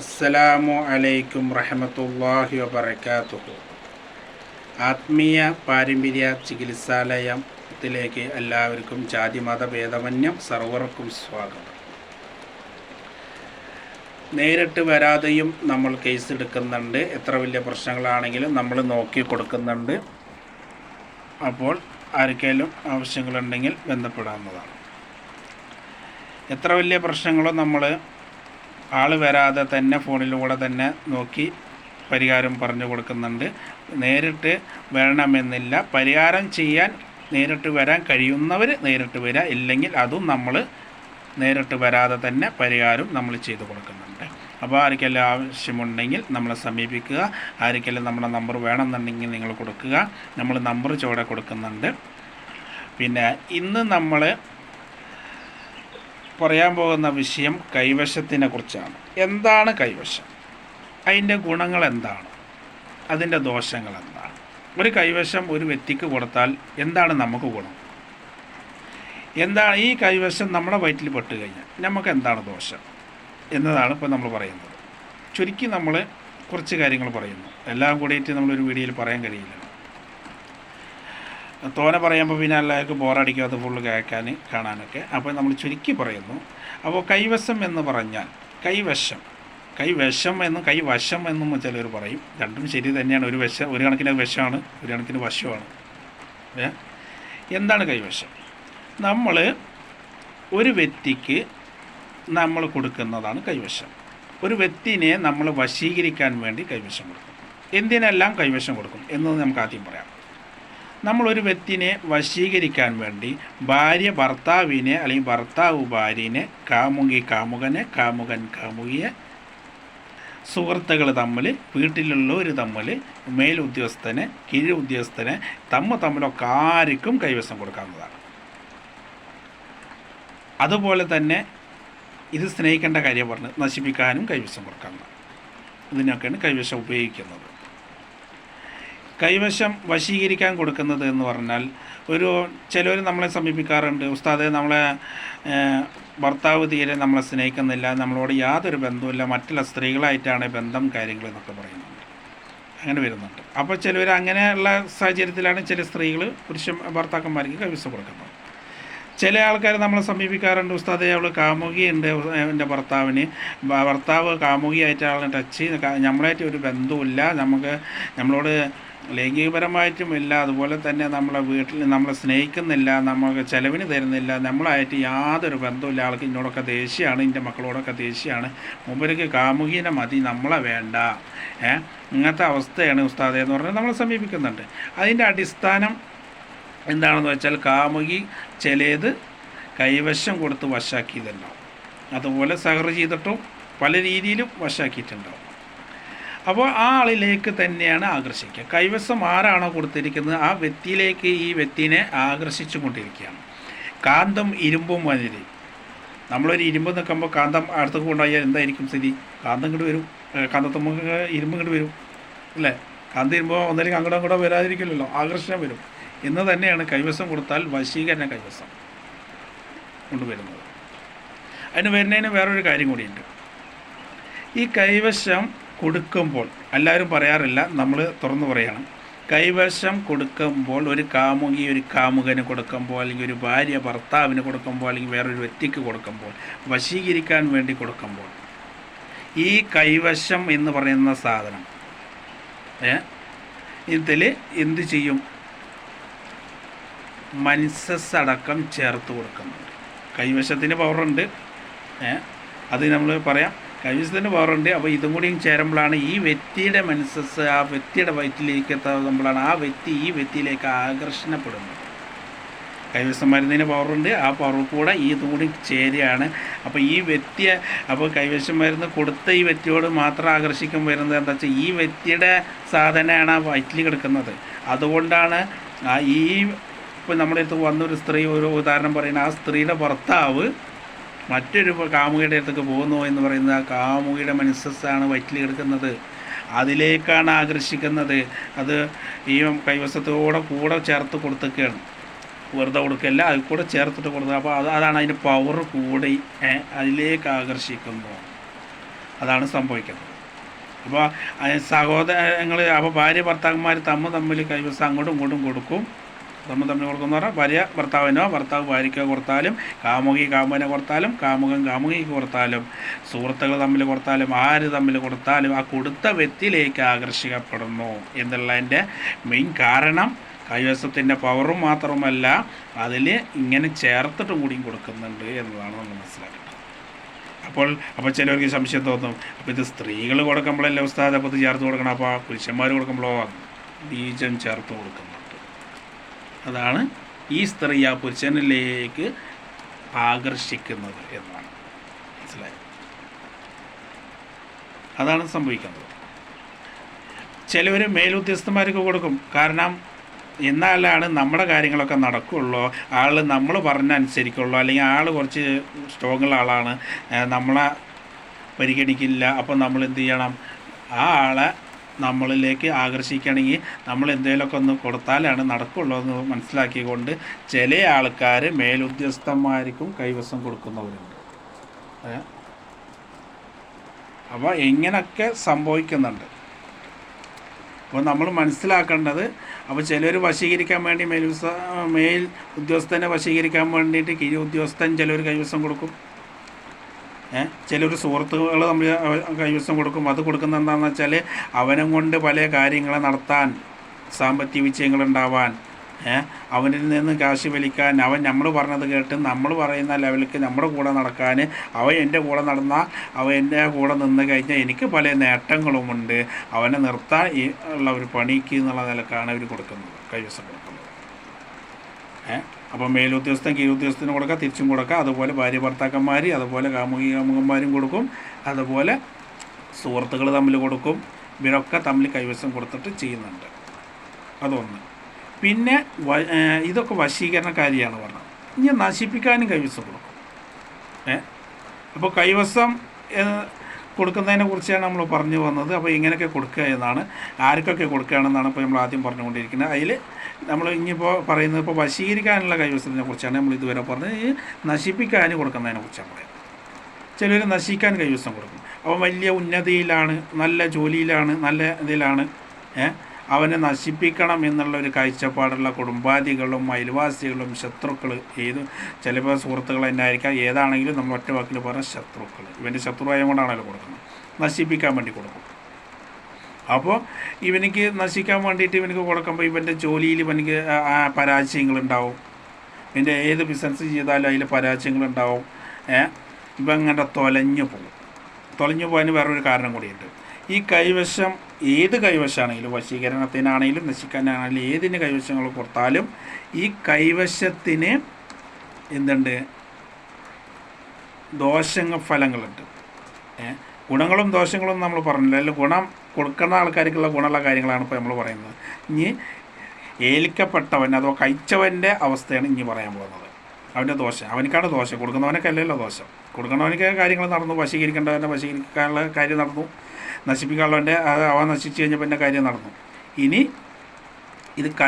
അസ്സലാമു അലൈക്കും റഹമത്തല്ലാഹി വബർക്കാത്തുഹു ആത്മീയ പാരമ്പര്യ ചികിത്സാലയത്തിലേക്ക് എല്ലാവർക്കും ജാതിമത ഭേദമന്യം സർവർക്കും സ്വാഗതം. നേരിട്ട് വരാതെയും നമ്മൾ കേസ് എടുക്കുന്നുണ്ട്. എത്ര വലിയ പ്രശ്നങ്ങളാണെങ്കിലും നമ്മൾ നോക്കി കൊടുക്കുന്നുണ്ട്. അപ്പോൾ ആർക്കെങ്കിലും ആവശ്യങ്ങളുണ്ടെങ്കിൽ ബന്ധപ്പെടാവുന്നതാണ്. എത്ര വലിയ പ്രശ്നങ്ങളും നമ്മൾ ആൾ വരാതെ തന്നെ ഫോണിലൂടെ തന്നെ നോക്കി പരിഹാരം പറഞ്ഞു കൊടുക്കുന്നുണ്ട്. നേരിട്ട് വരണമെന്നില്ല. പരിഹാരം ചെയ്യാൻ നേരിട്ട് വരാൻ കഴിയുന്നവർ നേരിട്ട് വരിക ഇല്ലെങ്കിൽ അതും നമ്മൾ നേരിട്ട് വരാതെ തന്നെ പരിഹാരം നമ്മൾ ചെയ്തു കൊടുക്കുന്നുണ്ട്. അപ്പോൾ ആർക്കെല്ലാം ആവശ്യമുണ്ടെങ്കിൽ നമ്മളെ സമീപിക്കുക. ആർക്കെല്ലാം നമ്മുടെ നമ്പർ വേണമെന്നുണ്ടെങ്കിൽ നിങ്ങൾ കൊടുക്കുക. നമ്മൾ നമ്പർ ചുവടെ കൊടുക്കുന്നുണ്ട്. പിന്നെ ഇന്ന് നമ്മൾ പറയാൻ പോകുന്ന വിഷയം കൈവശത്തിനെ കുറിച്ചാണ്. എന്താണ് കൈവശം? അതിന്റെ ഗുണങ്ങൾ എന്താണ്? അതിന്റെ ദോഷങ്ങൾ എന്താണ്? ഒരു കൈവശം ഒരു വ്യക്തിക്ക് കൊടുത്താൽ എന്താണ് നമുക്ക് ഗുണം? എന്താണ് ഈ കൈവശം നമ്മുടെ വയറ്റിൽ പെട്ട് കഴിഞ്ഞാൽ നമുക്ക് എന്താണ് ദോഷം? എന്നതാണ് ഇപ്പോൾ നമ്മൾ പറയുന്നത്. ചുരുക്കി നമ്മൾ കുറച്ച് കാര്യങ്ങൾ പറയുന്നു. എല്ലാം കൂടിയിട്ട് നമ്മളൊരു വീഡിയോയിൽ പറയാൻ കഴിയില്ല. തോനെ പറയുമ്പോൾ പിന്നെ എല്ലാവർക്കും ബോറടിക്കാതെ ഫുള്ള് കേൾക്കാൻ കാണാനൊക്കെ. അപ്പോൾ നമ്മൾ ചുരുക്കി പറയുന്നു. അപ്പോൾ കൈവശം എന്ന് പറഞ്ഞാൽ കൈവശം. കൈവശം എന്നും കൈവശം എന്നും ചിലർ പറയും. രണ്ടും ശരി തന്നെയാണ്. ഒരു വശം ഒരു കണക്കിന് വശമാണ് ഒരു കണക്കിന് വശമാണ്. എന്താണ് കൈവശം? നമ്മൾ ഒരു വ്യക്തിക്ക് നമ്മൾ കൊടുക്കുന്നതാണ് കൈവശം. ഒരു വ്യക്തിനെ നമ്മൾ വശീകരിക്കാൻ വേണ്ടി കൈവശം കൊടുക്കും. എന്തിനെല്ലാം കൈവശം കൊടുക്കും എന്ന് നമുക്ക് ആദ്യം പറയാം. നമ്മളൊരു വ്യക്തിനെ വശീകരിക്കാൻ വേണ്ടി ഭാര്യ ഭർത്താവിനെ അല്ലെങ്കിൽ ഭർത്താവ് ഭാര്യനെ കാമുകി കാമുകനെ കാമുകൻ കാമുകിയെ സുഹൃത്തുക്കൾ തമ്മിൽ വീട്ടിലുള്ളവർ തമ്മിൽ മേലുദ്യോഗസ്ഥനെ കീഴ് ഉദ്യോഗസ്ഥനെ തമ്മ തമ്മിലൊക്കെ ആർക്കും കൈവശം കൊടുക്കാവുന്നതാണ്. അതുപോലെ തന്നെ ഇത് സ്നേഹിക്കേണ്ട കാര്യം പറഞ്ഞ് നശിപ്പിക്കാനും കൈവശം കൊടുക്കാവുന്നതാണ്. ഇതിനൊക്കെയാണ് കൈവശം ഉപയോഗിക്കുന്നത്. കൈവശം വശീകരിക്കാൻ കൊടുക്കുന്നത് എന്ന് പറഞ്ഞാൽ ഒരു ചിലർ നമ്മളെ സമീപിക്കാറുണ്ട് ഉസ്താദെ നമ്മളെ ഭർത്താവ് തീരെ നമ്മളെ സ്നേഹിക്കുന്നില്ല നമ്മളോട് യാതൊരു ബന്ധവുമില്ല മറ്റുള്ള സ്ത്രീകളായിട്ടാണ് ബന്ധം കാര്യങ്ങൾ എന്നൊക്കെ പറയുന്നുണ്ട്. അങ്ങനെ വരുന്നുണ്ട്. അപ്പോൾ ചിലവർ അങ്ങനെയുള്ള സാഹചര്യത്തിലാണ് ചില സ്ത്രീകൾ പുരുഷ ഭർത്താക്കന്മാർക്ക് കൈവശം കൊടുക്കുന്നത്. ചില ആൾക്കാർ നമ്മളെ സമീപിക്കാറുണ്ട് ഉസ്താദെ അവൾ കാമുകിയുണ്ട് എന്റെ ഭർത്താവിന് ഭർത്താവ് കാമുകിയായിട്ടാണ് ടച്ച് നമ്മളായിട്ട് ഒരു ബന്ധവുമില്ല നമുക്ക് നമ്മളോട് ലൈംഗികപരമായിട്ടും ഇല്ല അതുപോലെ തന്നെ നമ്മളെ വീട്ടിൽ നമ്മളെ സ്നേഹിക്കുന്നില്ല നമുക്ക് ചിലവിന് തരുന്നില്ല നമ്മളായിട്ട് യാതൊരു ബന്ധമില്ല ആൾക്ക് ഇന്നോടൊക്കെ ദേഷ്യമാണ് എന്റെ മക്കളോടൊക്കെ ദേഷ്യമാണ്. മുമ്പേക്ക് കാമുകീനെ മതി നമ്മളെ വേണ്ട. ഏ? ഇങ്ങനത്തെ അവസ്ഥയാണ് ഉസ്താദെ എന്ന് പറഞ്ഞാൽ നമ്മളെ സമീപിക്കുന്നുണ്ട്. അതിന്റെ അടിസ്ഥാനം എന്താണെന്ന് വെച്ചാൽ കാമുകി ചിലത് കൈവശം കൊടുത്ത് വശാക്കിയതുണ്ടാവും അതുപോലെ സഹർ ചെയ്തിട്ടും പല രീതിയിലും വശാക്കിയിട്ടുണ്ടാവും. അപ്പോൾ ആ ആളിലേക്ക് തന്നെയാണ് ആകർഷിക്കുക. കൈവശം ആരാണോ കൊടുത്തിരിക്കുന്നത് ആ വ്യക്തിയിലേക്ക് ഈ വ്യക്തിനെ ആകർഷിച്ചു കൊണ്ടിരിക്കുകയാണ്. കാന്തം ഇരുമ്പും മതിരി നമ്മളൊരു ഇരുമ്പ് നിൽക്കുമ്പോൾ കാന്തം അടുത്തേക്ക് കൊണ്ടുപോയാൽ എന്തായിരിക്കും സ്ഥിതി? കാന്തം ഇങ്ങോട്ട് വരും. കാന്തത്തുമ്പോൾ ഇരുമ്പ് ഇങ്ങോട്ട് വരും. അല്ലേ? കാന്തം ഇരുമ്പോൾ ഒന്നിലേക്ക് അങ്ങോട്ടും അങ്ങോട്ടോ വരാതിരിക്കില്ലല്ലോ. ആകർഷണം വരും. എന്ന് തന്നെയാണ് കൈവശം കൊടുത്താൽ വശീകരണ കൈവശം കൊണ്ടുവരുന്നത്. അതിന് വരുന്നതിന് വേറൊരു കാര്യം കൂടിയുണ്ട്. ഈ കൈവശം കൊടുക്കുമ്പോൾ എല്ലാവരും പറയാറില്ല നമ്മൾ തുറന്നു പറയണം. കൈവശം കൊടുക്കുമ്പോൾ ഒരു കാമുകി ഒരു കാമുകന് കൊടുക്കുമ്പോൾ അല്ലെങ്കിൽ ഒരു ഭാര്യ ഭർത്താവിന് കൊടുക്കുമ്പോൾ അല്ലെങ്കിൽ വേറൊരു വ്യക്തിക്ക് കൊടുക്കുമ്പോൾ വശീകരിക്കാൻ വേണ്ടി കൊടുക്കുമ്പോൾ ഈ കൈവശം എന്ന് പറയുന്ന സാധനം ഏ ഇതിൽ എന്ത് ചെയ്യും? മൻസസ് അടക്കം ചേർത്ത് കൊടുക്കുന്നുണ്ട്. കൈവശത്തിന് പവറുണ്ട് അത് നമ്മൾ പറയാം. കൈവശത്തിന് പവറുണ്ട് അപ്പോൾ ഇതും കൂടിയും ചേരുമ്പോഴാണ് ഈ വ്യക്തിയുടെ മനസ്സസ് ആ വ്യക്തിയുടെ വയറ്റിലേക്ക് എത്തുമ്പോഴാണ് ആ വ്യക്തി ഈ വ്യക്തിയിലേക്ക് ആകർഷണപ്പെടുന്നത്. കൈവശം മരുന്നിന് പവറുണ്ട്. ആ പവർ കൂടെ ഈ ഇതും കൂടി ചേരുകയാണ്. അപ്പോൾ ഈ വ്യക്തിയെ അപ്പോൾ കൈവശം മരുന്ന് കൊടുത്ത ഈ വ്യക്തിയോട് മാത്രം ആകർഷിക്കാൻ വരുന്നത് എന്താ വെച്ചാൽ ഈ വ്യക്തിയുടെ സാധനമാണ് ആ വയറ്റിൽ കിടക്കുന്നത്. അതുകൊണ്ടാണ് ആ ഈ ഇപ്പോൾ നമ്മുടെ അടുത്ത് വന്നൊരു സ്ത്രീ ഒരു ഉദാഹരണം പറയുന്നത് ആ സ്ത്രീയുടെ ഭർത്താവ് മറ്റൊരു കാമുകിയുടെ അടുത്തേക്ക് പോകുന്നു എന്ന് പറയുന്ന കാമുകിയുടെ മനസ്സാണ് വയറ്റിൽ കിടക്കുന്നത്. അതിലേക്കാണ് ആകർഷിക്കുന്നത്. അത് ഈ കൈവശത്തോടെ കൂടെ ചേർത്ത് കൊടുത്തൊക്കെയാണ് വെറുതെ കൊടുക്കല്ല അത് കൂടെ ചേർത്തിട്ട് കൊടുക്കുക അപ്പോൾ അത് അതാണ് അതിന്റെ പവർ കൂടി അതിലേക്ക് ആകർഷിക്കുമ്പോൾ അതാണ് സംഭവിക്കുന്നത്. അപ്പോൾ സഹോദരങ്ങൾ അപ്പോൾ ഭാര്യ ഭർത്താക്കന്മാർ തമ്മിൽ തമ്മിൽ കൈവശം അങ്ങോട്ടും ഇങ്ങോട്ടും കൊടുക്കും. തമ്മിൽ തമ്മിൽ കൊടുക്കുന്ന പറഞ്ഞാൽ ഭാര്യ ഭർത്താവിനോ ഭർത്താവ് ഭാര്യയ്ക്കോ കൊടുത്താലും കാമുകി കാമുകനെ കൊടുത്താലും കാമുകൻ കാമുകിക്ക് കൊടുത്താലും സുഹൃത്തുക്കൾ തമ്മിൽ കൊടുത്താലും ആര് തമ്മിൽ കൊടുത്താലും ആ കൊടുത്ത വ്യക്തിയിലേക്ക് ആകർഷിക്കപ്പെടുന്നു എന്നുള്ളതിന്റെ മെയിൻ കാരണം കൈവശത്തിന്റെ പവറും മാത്രമല്ല അതിൽ ഇങ്ങനെ ചേർത്തിട്ടും കൂടിയും കൊടുക്കുന്നുണ്ട് എന്നതാണ് നമ്മൾ മനസ്സിലാക്കുന്നത് അപ്പോൾ അപ്പോൾ ചിലവർക്ക് സംശയം തോന്നും അപ്പോൾ ഇത് സ്ത്രീകൾ കൊടുക്കുമ്പോഴല്ലേ ഉസ്താദ് അപ്പോൾ ചേർത്ത് കൊടുക്കണം അപ്പോൾ പുരുഷന്മാർ കൊടുക്കുമ്പോഴോ? ബീജം ചേർത്ത് കൊടുക്കുന്നുണ്ട്. അതാണ് ഈ സ്ത്രീ ആ പുരുഷനിലേക്ക് ആകർഷിക്കുന്നത് എന്നാണ്. മനസ്സിലായത് അതാണ് സംഭവിക്കുന്നത്. ചിലവർ മേലുദ്യോഗസ്ഥന്മാർക്ക് കൊടുക്കും. കാരണം എന്നാലാണ് നമ്മുടെ കാര്യങ്ങളൊക്കെ നടക്കുള്ളൂ. ആൾ നമ്മൾ പറഞ്ഞ അനുസരിക്കുള്ളൂ അല്ലെങ്കിൽ ആൾ കുറച്ച് സ്ട്രോങ്ങുള്ള ആളാണ്. നമ്മളെ പരിഗണിക്കില്ല. അപ്പോൾ നമ്മൾ എന്ത് ചെയ്യണം? ആ ആളെ നമ്മളിലേക്ക് ആകർഷിക്കണമെങ്കിൽ നമ്മൾ എന്തെങ്കിലുമൊക്കെ ഒന്ന് കൊടുത്താലാണ് നടക്കുള്ളൂ എന്ന് മനസ്സിലാക്കിക്കൊണ്ട് ചില ആൾക്കാർ മേലുദ്യോഗസ്ഥന്മാർക്കും കൈവശം കൊടുക്കുന്നവരുണ്ട്. അപ്പോൾ ഇങ്ങനൊക്കെ സംഭവിക്കുന്നുണ്ട്. അപ്പോൾ നമ്മൾ മനസ്സിലാക്കേണ്ടത് അപ്പോൾ ചിലർ വശീകരിക്കാൻ വേണ്ടി മേൽ മേൽ ഉദ്യോഗസ്ഥനെ വശീകരിക്കാൻ വേണ്ടിയിട്ട് കീഴ് ഉദ്യോഗസ്ഥൻ ചിലർ കൈവശം കൊടുക്കും. ചിലർ സുഹൃത്തുക്കൾ നമ്മൾ കൈവശം കൊടുക്കും. അത് കൊടുക്കുന്ന എന്താണെന്ന് വെച്ചാൽ അവനും കൊണ്ട് പല കാര്യങ്ങൾ നടത്താൻ സാമ്പത്തിക ഏഹ് അവനിൽ നിന്ന് കാശ് വലിക്കാൻ അവൻ നമ്മൾ പറഞ്ഞത് കേട്ട് നമ്മൾ പറയുന്ന ലെവലിലേക്ക് നമ്മുടെ കൂടെ നടക്കാൻ അവൻ എന്റെ കൂടെ നടന്നാൽ അവൻ എന്റെ കൂടെ നിന്ന് കഴിഞ്ഞാൽ എനിക്ക് പല നേട്ടങ്ങളുമുണ്ട്. അവനെ നിർത്താൻ ഉള്ള ഒരു പണിക്ക് എന്നുള്ള നിലക്കാണ് അവർ കൊടുക്കുന്നത് കൈവശം കൊടുക്കുന്നത്. ഏഹ് അപ്പോൾ മേലുദ്യോഗസ്ഥൻ കീഴുദ്യോഗസ്ഥന് കൊടുക്കുക തിരിച്ചും കൊടുക്കുക അതുപോലെ ഭാര്യ ഭർത്താക്കന്മാർ അതുപോലെ കാമുകി കാമുകന്മാരും കൊടുക്കും. അതുപോലെ സുഹൃത്തുക്കൾ തമ്മിൽ കൊടുക്കും. ഇവരൊക്കെ തമ്മിൽ കൈവശം കൊടുത്തിട്ട് ചെയ്യുന്നുണ്ട്. അതൊന്ന്. പിന്നെ ഇതൊക്കെ വശീകരണക്കാരിയാണ് പറഞ്ഞത്. ഇനി നശിപ്പിക്കാനും കൈവശം കൊടുക്കും. ഏ? അപ്പോൾ കൈവശം കൊടുക്കുന്നതിനെ കുറിച്ചാണ് നമ്മൾ പറഞ്ഞു വന്നത്. അപ്പോൾ ഇങ്ങനെയൊക്കെ കൊടുക്കുക എന്നാണ്. ആർക്കൊക്കെ കൊടുക്കുകയാണെന്നാണ് ഇപ്പോൾ നമ്മൾ ആദ്യം പറഞ്ഞുകൊണ്ടിരിക്കുന്നത്. അതിൽ നമ്മൾ ഇനിയിപ്പോൾ പറയുന്നത് ഇപ്പോൾ വശീകരിക്കാനുള്ള കൈവശത്തിനെ കുറിച്ചാണ് നമ്മൾ ഇതുവരെ പറഞ്ഞത്. ഈ നശിപ്പിക്കാൻ കൊടുക്കുന്നതിനെ കുറിച്ചാണ് പറയുന്നത്. ചിലർ നശിക്കാൻ കൈവശം കൊടുക്കും. അപ്പോൾ വലിയ ഉന്നതിയിലാണ് നല്ല ജോലിയിലാണ് നല്ല ഇതിലാണ് ഏ അവനെ നശിപ്പിക്കണം എന്നുള്ള ഒരു കാഴ്ചപ്പാടുള്ള കുടുംബാദികളും അയൽവാസികളും ശത്രുക്കൾ ഏത് ചിലപ്പോൾ സുഹൃത്തുക്കൾ തന്നെ ആയിരിക്കാം. ഏതാണെങ്കിലും നമ്മൾ ഒറ്റ വാക്കിൽ പറഞ്ഞ ശത്രുക്കൾ ഇവന്റെ ശത്രുവായ കൊണ്ടാണല്ലോ കൊടുക്കുന്നത്. നശിപ്പിക്കാൻ വേണ്ടി കൊടുക്കും. അപ്പോൾ ഇവനിക്ക് നശിക്കാൻ വേണ്ടിയിട്ട് ഇവനിക്ക് കൊടുക്കുമ്പോൾ ഇവന്റെ ജോലിയിൽ ഇവനിക്ക് പരാജയങ്ങളുണ്ടാവും. ഇവന്റെ ഏത് ബിസിനസ് ചെയ്താലും അതിൽ പരാജയങ്ങളുണ്ടാവും. ഏ? ഇവൻ ഇങ്ങനെ തൊലഞ്ഞു പോകും. തൊലഞ്ഞു പോകാൻ വേറൊരു കാരണം കൂടിയുണ്ട്. ഈ കൈവശം ഏത് കൈവശമാണെങ്കിലും വശീകരണത്തിനാണെങ്കിലും നശിക്കാനാണെങ്കിലും ഏതിന് കൈവശങ്ങൾ കൊടുത്താലും ഈ കൈവശത്തിന് എന്തുണ്ട്? ദോഷങ്ങൾ ഫലങ്ങളുണ്ട് ഗുണങ്ങളും ദോഷങ്ങളും നമ്മൾ പറഞ്ഞില്ല. അല്ലെങ്കിൽ ഗുണം കൊടുക്കുന്ന ആൾക്കാർക്കുള്ള ഗുണമുള്ള കാര്യങ്ങളാണ് ഇപ്പോൾ നമ്മൾ പറയുന്നത്. ഇനി ഏൽക്കപ്പെട്ടവൻ അഥവാ കഴിച്ചവന്റെ അവസ്ഥയാണ് ഇനി പറയാൻ പോകുന്നത്. അവന്റെ ദോഷം. അവനക്കാണ് ദോഷം. കൊടുക്കുന്നവനൊക്കെ അല്ലല്ലോ ദോഷം. കൊടുക്കുന്നവനൊക്കെ കാര്യങ്ങൾ നടന്നു. വശീകരിക്കേണ്ടവന്റെ വശീകരിക്കാനുള്ള കാര്യം നടന്നു. നശിപ്പിക്കാനുള്ളവന്റെ അവ നശിച്ചു കഴിഞ്ഞപ്പോൾ എന്റെ കാര്യം നടന്നു. ഇനി ഇത്